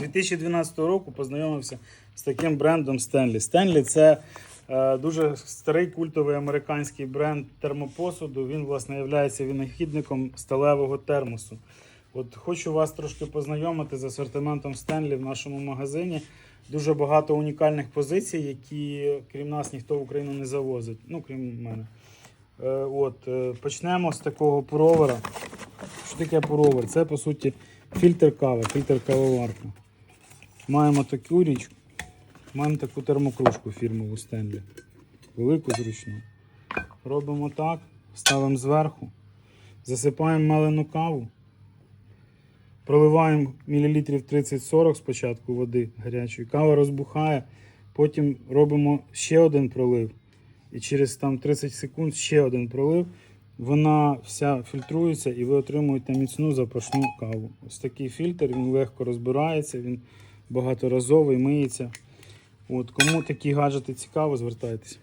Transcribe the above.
2012 року познайомився з таким брендом Stanley. Stanley це е, дуже старий культовий американський бренд термопосуду. Він, власне, є винахідником сталевого термосу. От хочу вас трошки познайомити з асортиментом Stanley в нашому магазині. Дуже багато унікальних позицій, які крім нас ніхто в Україну не завозить. Ну, крім мене. Е, от, е, почнемо з такого пуровера. Що таке пуровер? Це по суті фільтр кави, фільтр кавоварка. Маємо таку річку, маємо таку термокружку фірмову Stanley. Велику зручну. Робимо так, ставимо зверху, засипаємо мелену каву, проливаємо мілілітрів 30-40 спочатку води гарячої, кава розбухає, потім робимо ще один пролив. І через там 30 секунд ще один пролив. Вона вся фільтрується і ви отримуєте міцну запашну каву. Ось такий фільтр, він легко розбирається, він багаторазовий, миється. От, кому такі гаджети цікаво, звертайтеся.